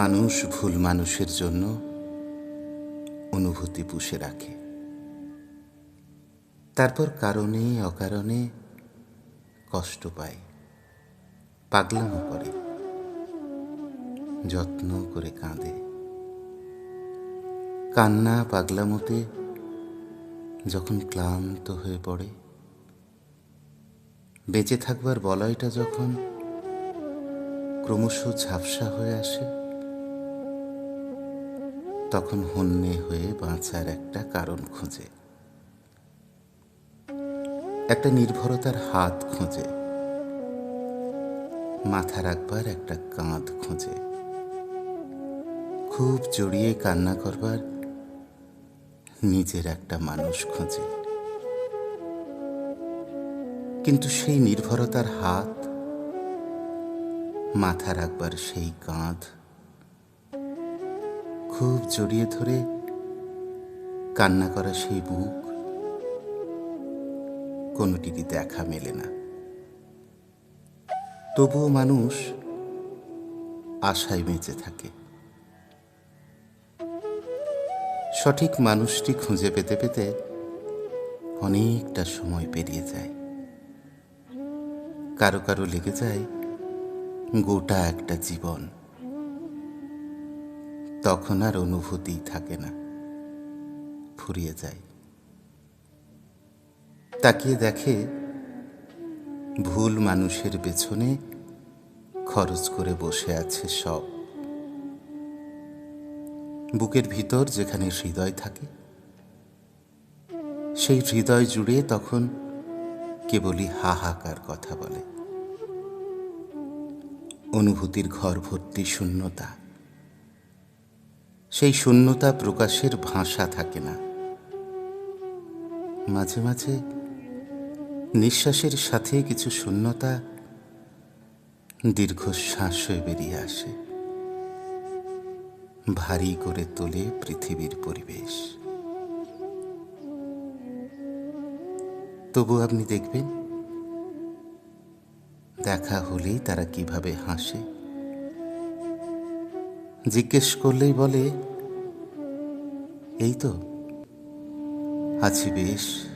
মানুষ ভুল মানুষের জন্য অনুভূতি পুষে রাখে। তারপর কারণে, অকারণে কষ্ট পায়, পাগলামো করে, যত্ন করে কাঁদে। কান্না পাগলামোতে যখন ক্লান্ত হয়ে পড়ে, বেঁচে থাকবার বলয়টা যখন ক্রমশ ঝাপসা হয়ে আসে তখন হন্যে হয়ে বাঁচার একটা কারণ খোঁজে। একটা নির্ভরতার হাত খোঁজে। মাথা রাখবার একটা কাঁধ খোঁজে। খুব জড়িয়ে কান্না করবার নিজের একটা মানুষ খোঁজে। কিন্তু সেই নির্ভরতার হাত, মাথা রাখবার সেই কাঁধ খুব জড়িয়ে ধরে কান্না করা সেই বুক কোনোটিরই দেখা মেলে না। তবুও মানুষ আশায় বেঁচে থাকে। সঠিক মানুষটি খুঁজে পেতে পেতে অনেকটা সময় পেরিয়ে যায়। কারও কারও লেগে যায় গোটা একটা জীবন। তখন আর অনুভূতি থাকে না। ফুরিয়ে যায়। তাকিয়ে দেখে ভুল মানুষের পেছনে খরচ করে বসে আছে সব। বুকের ভিতর যেখানে হৃদয় থাকে, সেই হৃদয় জুড়ে তখন কেবলই হাহাকার কথা বলে। অনুভূতির ঘর ভর্তি শূন্যতা। সেই শূন্যতা প্রকাশের ভাষা থাকে না। মাঝে মাঝে নিঃশ্বাসের সাথে কিছু শূন্যতা দীর্ঘশ্বাস হয়ে বেরিয়ে আসে। ভারী করে তোলে পৃথিবীর পরিবেশ। তবু আপনি দেখবেন, দেখা হলেই তারা কীভাবে হাসে। জিজ্ঞেস করলেই বলে এই তো আছি বেশ।